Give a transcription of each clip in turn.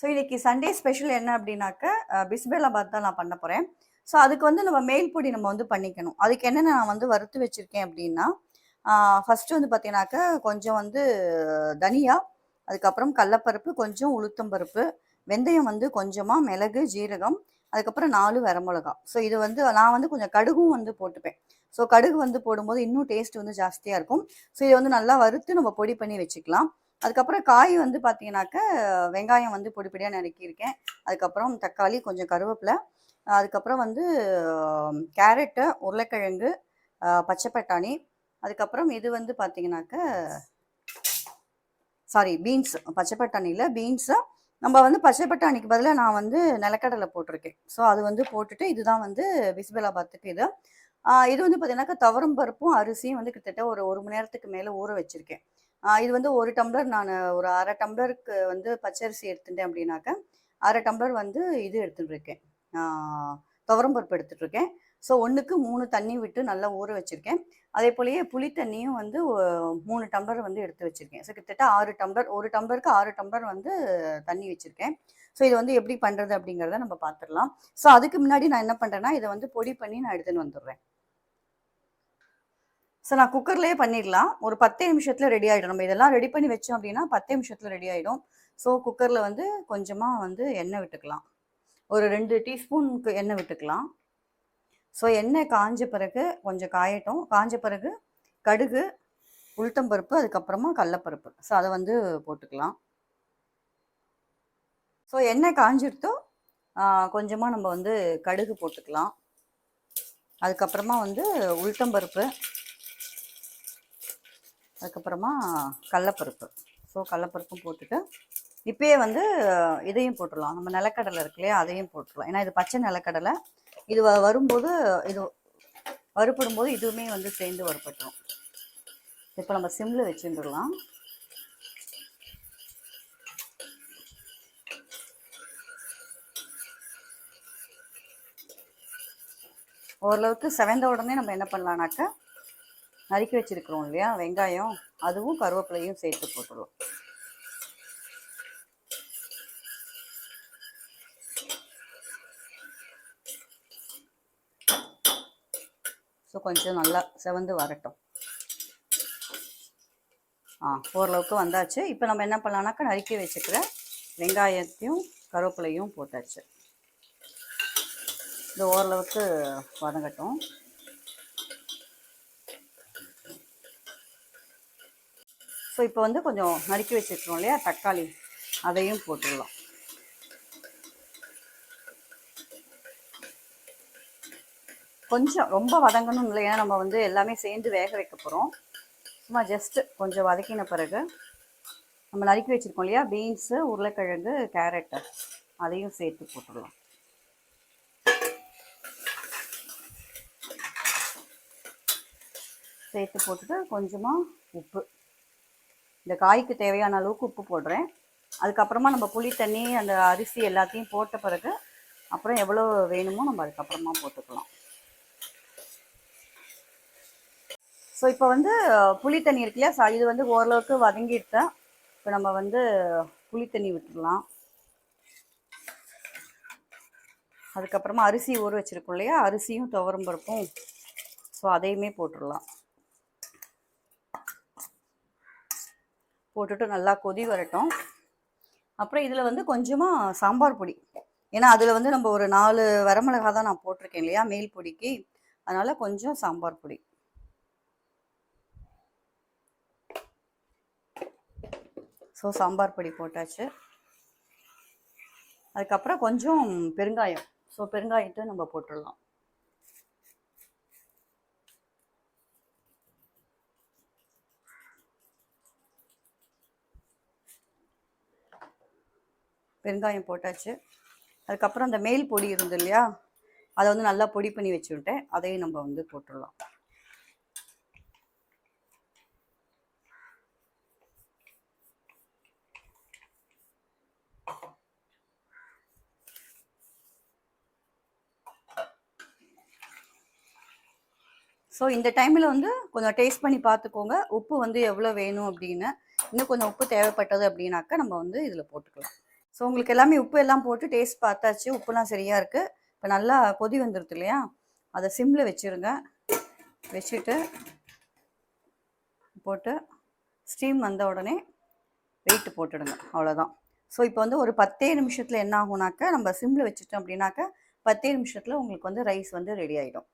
So இன்றைக்கி Sunday special என்ன அப்படின்னாக்க பிஸ்பேலாபாத் தான் நான் பண்ண போகிறேன் ஸோ அதுக்கு வந்து நம்ம மேல் பொடி நம்ம வந்து பண்ணிக்கணும். அதுக்கு என்னென்ன நான் வந்து வறுத்து வச்சுருக்கேன் அப்படின்னா ஃபஸ்ட்டு வந்து பார்த்தீங்கன்னாக்க கொஞ்சம் வந்து தனியா அதுக்கப்புறம் கடலப்பருப்பு கொஞ்சம் உளுத்தம்பருப்பு வெந்தயம் வந்து கொஞ்சமாக மிளகு ஜீரகம் அதுக்கப்புறம் நாலு வரமிளகா. ஸோ இது வந்து நான் வந்து கொஞ்சம் கடுகும் வந்து போட்டுப்பேன். ஸோ கடுகு வந்து போடும்போது இன்னும் டேஸ்ட் வந்து ஜாஸ்தியாக இருக்கும். ஸோ இதை வந்து நல்லா வறுத்து நம்ம பொடி பண்ணி வச்சுக்கலாம். அதுக்கப்புறம் காய் வந்து பார்த்தீங்கன்னாக்க வெங்காயம் வந்து பொடி பொடியாக நறுக்கியிருக்கேன். அதுக்கப்புறம் தக்காளி கொஞ்சம் கருவேப்பிலை. அதுக்கப்புறம் வந்து கேரட்டு உருளைக்கிழங்கு பச்சைப்பட்டாணி பச்சை பட்டாணி. அதுக்கப்புறம் இது வந்து பார்த்தீங்கன்னாக்க சாரி பீன்ஸ் பச்சை பட்டாணியில் பீன்ஸு நம்ம வந்து பச்சை பட்டாணிக்கு பதிலாக நான் வந்து நிலக்கடலை போட்டிருக்கேன். ஸோ அது வந்து போட்டுட்டு இதுதான் வந்து பிஸ்பெலாபாத்துக்கு இது. இது வந்து பார்த்தீங்கன்னாக்கா துவரம் பருப்பும் அரிசியும் வந்து கிட்டத்தட்ட ஒரு ஒரு மணி நேரத்துக்கு மேலே ஊற வச்சுருக்கேன். இது வந்து ஒரு டம்ளர் நான் ஒரு அரை டம்ளருக்கு வந்து பச்சரிசி எடுத்துட்டேன் அப்படின்னாக்க அரை டம்ளர் வந்து இது எடுத்துட்டுருக்கேன் துவரம்பருப்பு எடுத்துட்ருக்கேன் துவரம் பருப்பு ஸோ ஒன்றுக்கு மூணு தண்ணி விட்டு நல்லா ஊற வச்சுருக்கேன். அதே போலயே புளி தண்ணியும் வந்து மூணு டம்ளர் வந்து எடுத்து வச்சுருக்கேன். ஸோ கிட்டத்தட்ட ஆறு டம்ளர் ஒரு டம்ளருக்கு ஆறு டம்ளர் வந்து தண்ணி வச்சுருக்கேன். ஸோ இது வந்து எப்படி பண்ணுறது அப்படிங்கிறத நம்ம பார்த்துடலாம் ஸோ அதுக்கு முன்னாடி நான் என்ன பண்ணுறேன்னா இதை வந்து பொடி பண்ணி நான் எடுத்துன்னு வந்துடுறேன். ஸோ நான் குக்கர்லேயே பண்ணிடலாம். ஒரு பத்தே நிமிஷத்தில் ரெடி ஆகிடும் நம்ம இதெல்லாம் ரெடி பண்ணி வச்சோம் அப்படின்னா பத்தே நிமிஷத்தில் ரெடி ஆகிடும் ஸோ குக்கரில் வந்து கொஞ்சமாக வந்து எண்ணெய் விட்டுக்கலாம். ஒரு ரெண்டு டீஸ்பூனுக்கு எண்ணெய் விட்டுக்கலாம். ஸோ எண்ணெய் காஞ்ச பிறகு கொஞ்சம் காயட்டும். காஞ்ச பிறகு கடுகு உளுத்தம்பருப்பு அதுக்கப்புறமா கடலப்பருப்பு. ஸோ அதை வந்து போட்டுக்கலாம். ஸோ எண்ணெய் காஞ்சிருத்தோ கொஞ்சமாக நம்ம வந்து கடுகு போட்டுக்கலாம். அதுக்கப்புறமா வந்து உளுத்தம்பருப்பு அதுக்கப்புறமா கடலப்பருப்பு. ஸோ கடலப்பருப்பும் போட்டுட்டு இப்பயே வந்து இதையும் போட்டுடலாம். நம்ம நிலக்கடலை இருக்கு இல்லையா அதையும் போட்டுடலாம். ஏன்னா இது பச்சை நிலக்கடலை. இது வ- வரும்போது இது வறுபடும் இதுவுமே வந்து சேர்ந்து வறுப்பட்டுரும் இப்போ நம்ம சிம்மில் வச்சுருந்துடலாம். ஓரளவுக்கு செவந்த உடனே நம்ம என்ன பண்ணலான்னாக்கா நறுக்கி வச்சிருக்கிறோம் இல்லையா? வெங்காயம் அதுவும் கருவேப்பிலையும் சேர்த்து போட்டுடலாம். ஸோ கொஞ்சம் நல்லா செவந்து வரட்டும். ஆ ஓரளவுக்கு வந்தாச்சு. இப்போ நம்ம என்ன பண்ணலான்னாக்கா நறுக்கி வச்சுக்கிற வெங்காயத்தையும் கருவேப்பிலையும் போட்டாச்சு. இது ஓரளவுக்கு வதங்கட்டும். ஸோ இப்போ வந்து கொஞ்சம் நறுக்கி வச்சுருக்கோம் இல்லையா? தக்காளி. அதையும் போட்டுடலாம். கொஞ்சம் ரொம்ப வதங்கணும் இல்லையா நம்ம வந்து எல்லாமே சேர்ந்து வேக வைக்க போகிறோம் சும்மா ஜஸ்ட்டு கொஞ்சம் வதக்கின பிறகு நம்ம நறுக்கி வச்சுருக்கோம் இல்லையா? பீன்ஸு உருளைக்கிழங்கு கேரட்டு. அதையும் சேர்த்து போட்டுடலாம். சேர்த்து போட்டுட்டு கொஞ்சமாக உப்பு. இந்த காய்க்கு தேவையான அளவுக்கு உப்பு போடுறேன். அதுக்கப்புறமா நம்ம புளி தண்ணி அந்த அரிசி எல்லாத்தையும் போட்ட பிறகு அப்புறம் எவ்வளோ வேணுமோ நம்ம அதுக்கப்புறமா போட்டுக்கலாம். ஸோ இப்போ வந்து புளி தண்ணி இருக்கு இல்லையா? இது வந்து ஓரளவுக்கு வதங்கிட்டேன் இப்போ நம்ம வந்து புளி தண்ணி விட்டுடலாம். அதுக்கப்புறமா அரிசி ஊற வச்சுருக்கோம் இல்லையா? அரிசியும் துவரம் பருப்பும். ஸோ அதையுமே போட்டுடலாம். போட்டுட்டு நல்லா கொதி வரட்டும். அப்புறம் இதில் வந்து கொஞ்சமாக சாம்பார் பொடி. ஏன்னா அதில் வந்து நம்ம ஒரு நாலு வரமிளகா தான் நான் போட்டிருக்கேன் இல்லையா மேல் பொடிக்கு. அதனால் கொஞ்சம் சாம்பார் பொடி. ஸோ சாம்பார் பொடி போட்டாச்சு. அதுக்கப்புறம் கொஞ்சம் பெருங்காயம். ஸோ பெருங்காயத்தை நம்ம போட்டுடலாம். பெருங்காயம் போட்டாச்சு. அதுக்கப்புறம் அந்த மேல் பொடி இருந்து இல்லையா அதை வந்து நல்லா பொடி பண்ணி வச்சுக்கிட்டேன். அதையும் நம்ம வந்து போட்டுடலாம். ஸோ இந்த டைமில் வந்து கொஞ்சம் டேஸ்ட் பண்ணி பார்த்துக்கோங்க. உப்பு வந்து எவ்வளோ வேணும் அப்படின்னு. இன்னும் கொஞ்சம் உப்பு தேவைப்பட்டது அப்படின்னாக்கா நம்ம வந்து இதில் போட்டுக்கலாம். ஸோ உங்களுக்கு எல்லாமே உப்பு எல்லாம் போட்டு டேஸ்ட் பார்த்தாச்சு. உப்புலாம் சரியாக இருக்குது இப்போ நல்லா கொதி வந்துருது இல்லையா? அதை சிம்மில் வச்சுருங்க. வச்சுட்டு போட்டு ஸ்டீம் வந்த உடனே வெயிட் போட்டுடுங்க. அவ்வளோதான் ஸோ இப்போ வந்து ஒரு பத்தே நிமிஷத்தில் என்ன ஆகும்னாக்க நம்ம சிம்மில் வச்சுட்டோம் அப்படின்னாக்க பத்தே நிமிஷத்தில் உங்களுக்கு வந்து ரைஸ் வந்து ரெடி ஆகிடும்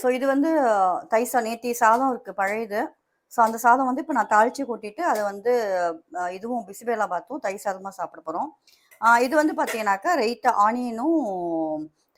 ஸோ இது வந்து தைசா நேத்தி சாதம் இருக்குது பழையது. ஸோ அந்த சாதம் வந்து இப்போ நான் தாளித்து கொட்டிட்டு அதை வந்து இதுவும் பிசிபேலா பாத்தும் தை சாதமாக சாப்பிட போகிறோம் இது வந்து பார்த்தீங்கன்னாக்கா ரைட்டாக ஆனியனும்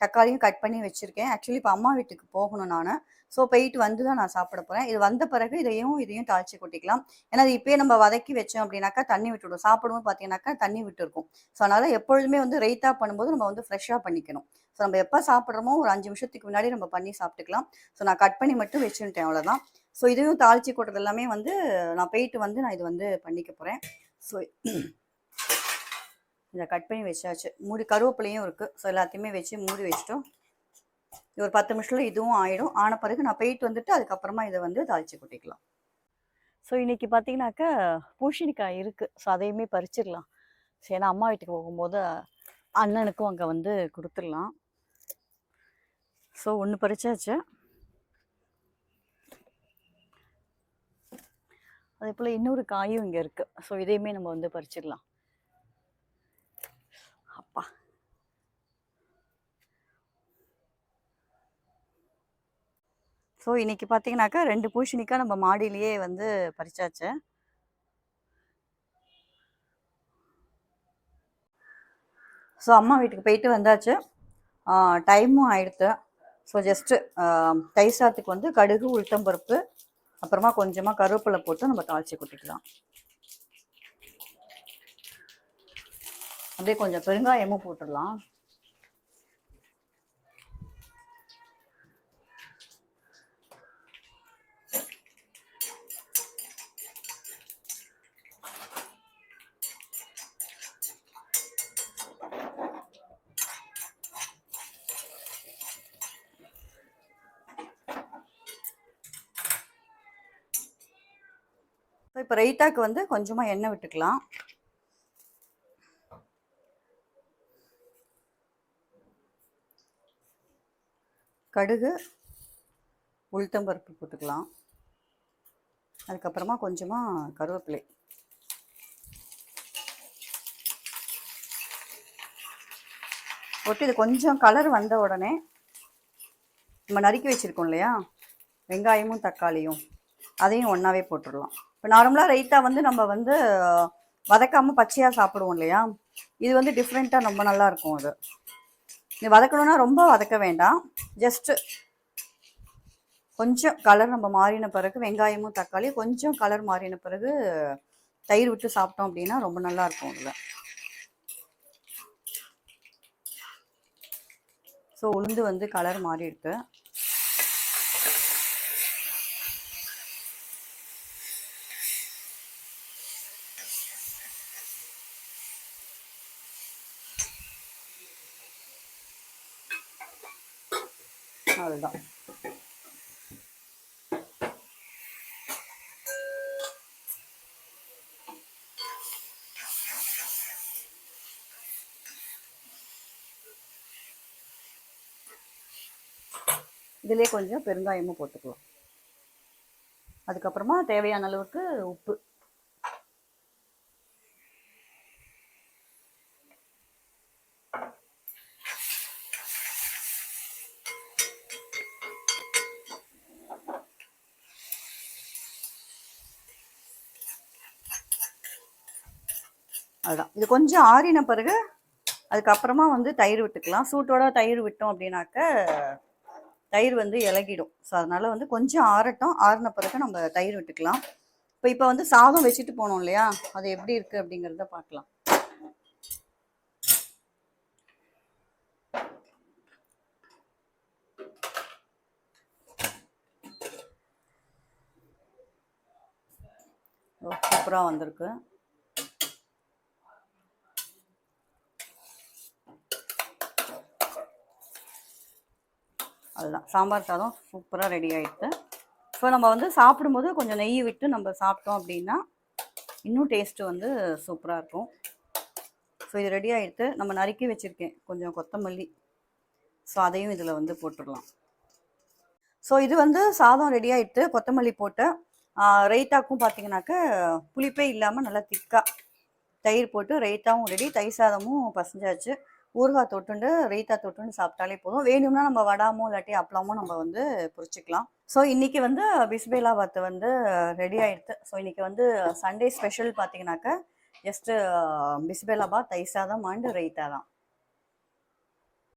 தக்காளியும் கட் பண்ணி வச்சுருக்கேன். ஆக்சுவலி இப்போ அம்மா வீட்டுக்கு போகணும் நான். ஸோ போயிட்டு வந்து தான் நான் சாப்பிட போகிறேன் இது வந்த பிறகு இதையும் இதையும் தாளித்து கொட்டிக்கலாம். ஏன்னா அது இப்பயே நம்ம வதக்கி வச்சோம் அப்படின்னாக்கா தண்ணி விட்டுடும் சாப்பிடும்போது பார்த்தீங்கன்னாக்கா தண்ணி விட்டுருக்கும் ஸோ அதனால் எப்பொழுதுமே வந்து ரைத்தா பண்ணும்போது நம்ம வந்து ஃப்ரெஷ்ஷாக பண்ணிக்கணும். ஸோ நம்ம எப்போ சாப்பிட்றோமோ ஒரு அஞ்சு நிமிஷத்துக்கு முன்னாடி நம்ம பண்ணி சாப்பிட்டுக்கலாம். ஸோ நான் கட் பண்ணி மட்டும் வச்சுட்டேன் அவ்வளோதான் ஸோ இதையும் தாளித்து கொட்டுறது எல்லாமே வந்து நான் போயிட்டு வந்து நான் இது வந்து பண்ணிக்க போகிறேன் ஸோ இதை கட் பண்ணி வச்சாச்சு. மூடி கருவேப்பிலையும் இருக்குது ஸோ எல்லாத்தையுமே வச்சு மூடி வச்சுட்டோம். ஒரு பத்து நிமிஷத்தில் இதுவும் ஆயிடும். ஆன பிறகு நான் போயிட்டு வந்துட்டு அதுக்கப்புறமா இதை வந்து தாளித்து கொட்டிக்கலாம். ஸோ இன்னைக்கு பார்த்தீங்கன்னாக்கா பூஷணிக்காய் இருக்குது ஸோ அதையுமே பறிச்சிடலாம். சரி ஏன்னா அம்மா வீட்டுக்கு போகும்போது அண்ணனுக்கும் அங்கே வந்து கொடுத்துடலாம். ஸோ ஒன்று பறிச்சாச்சு. அதே போல் இன்னொரு காயும் இங்கே இருக்குது ஸோ இதையுமே நம்ம வந்து பறிச்சிடலாம். அப்பா. ஸோ இன்னைக்கு பார்த்தீங்கன்னாக்கா ரெண்டு பூஷணிக்காக நம்ம மாடியிலேயே வந்து பறிச்சாச்சு. ஸோ அம்மா வீட்டுக்கு போயிட்டு வந்தாச்சு. டைமும் ஆயிடுத்து. ஸோ ஜஸ்ட்டு தயிர் சாத்துக்கு வந்து கடுகு உளுத்தம்பருப்பு அப்புறமா கொஞ்சமாக கருவேப்பிலை போட்டு நம்ம தாளித்து கொட்டிக்கலாம் அப்படியே கொஞ்சம் பெருங்காயமும் போட்டுடலாம். இப்போ ரைத்தாக்கு வந்து கொஞ்சமாக எண்ணெய் விட்டுக்கலாம். கடுகு உளுத்தம்பருப்பு போட்டுக்கலாம். அதுக்கப்புறமா கொஞ்சமாக கருவேப்பிலை. போட்டு இது கொஞ்சம் கலர் வந்த உடனே நம்ம நறுக்கி வச்சுருக்கோம் இல்லையா? வெங்காயமும் தக்காளியும் அதையும் ஒன்றாவே போட்டுடலாம். இப்போ நார்மலாக ரைத்தா வந்து நம்ம வந்து வதக்காமல் பச்சையாக சாப்பிடுவோம் இல்லையா? இது வந்து டிஃப்ரெண்ட்டாக ரொம்ப நல்லா இருக்கும் அது. இது வதக்கணும்னா ரொம்ப வதக்க வேண்டாம். ஜஸ்ட்டு கொஞ்சம் கலர் நம்ம மாறின பிறகு வெங்காயமும் தக்காளி கொஞ்சம் கலர் மாறின பிறகு தயிர் விட்டு சாப்பிட்டோம் அப்படின்னா ரொம்ப நல்லா இருக்கும் அதில். ஸோ உளுந்து வந்து கலர் மாறிடுது. அவ்வளோதான் இதிலே கொஞ்சம் பெருங்காயமும் போட்டுக்கலாம். அதுக்கப்புறமா தேவையான அளவுக்கு உப்பு. அதுதான் இது கொஞ்சம் ஆறின பிறகு அதுக்கப்புறமா வந்து தயிர் விட்டுக்கலாம். சூட்டோட தயிர் விட்டோம் அப்படின்னாக்க தயிர் வந்து இலகிடும். ஸோ அதனால் வந்து கொஞ்சம் ஆறட்டும். ஆறின பிறகு நம்ம தயிர் விட்டுக்கலாம். இப்போ இப்போ வந்து சாதம் வச்சுட்டு போனோம் இல்லையா? அது எப்படி இருக்குது அப்படிங்கிறத பார்க்கலாம். சூப்பராக வந்திருக்கு. அதுதான். சாம்பார் சாதம் சூப்பராக ரெடி ஆகிடுது ஸோ நம்ம வந்து சாப்பிடும்போது கொஞ்சம் நெய் விட்டு நம்ம சாப்பிட்டோம் அப்படின்னா இன்னும் டேஸ்ட்டு வந்து சூப்பராக இருக்கும். ஸோ இது ரெடி ஆகிடுத்து நம்ம நறுக்கி வச்சுருக்கேன். கொஞ்சம் கொத்தமல்லி. ஸோ அதையும் இதில் வந்து போட்டுடலாம். ஸோ இது வந்து சாதம் ரெடி ஆகிடுத்து கொத்தமல்லி போட்டு ரைத்தாக்கும் பார்த்தீங்கன்னாக்க புளிப்பே இல்லாமல் நல்லா திக்காக தயிர் போட்டு ரைத்தாவும் ரெடி தயிர் சாதமும் பசஞ்சாச்சு. ஊறுகாய் தொட்டுண்டு ரைத்தா தொட்டுண்டு சாப்பிட்டாலே போதும். வேணும்னா நம்ம வடாமோ இல்லாட்டி அப்பளமோ நம்ம வந்து பொரிச்சிக்கலாம். ஸோ இன்றைக்கி வந்து பிஸ்பேலா பாத்து வந்து ரெடி ஆகிடுது ஸோ இன்றைக்கி வந்து சண்டே ஸ்பெஷல் பார்த்தீங்கன்னாக்க ஜஸ்ட்டு பிஸ்பேலா பாத் தயிர் சாதம் அண்டு ரைத்தா தான்.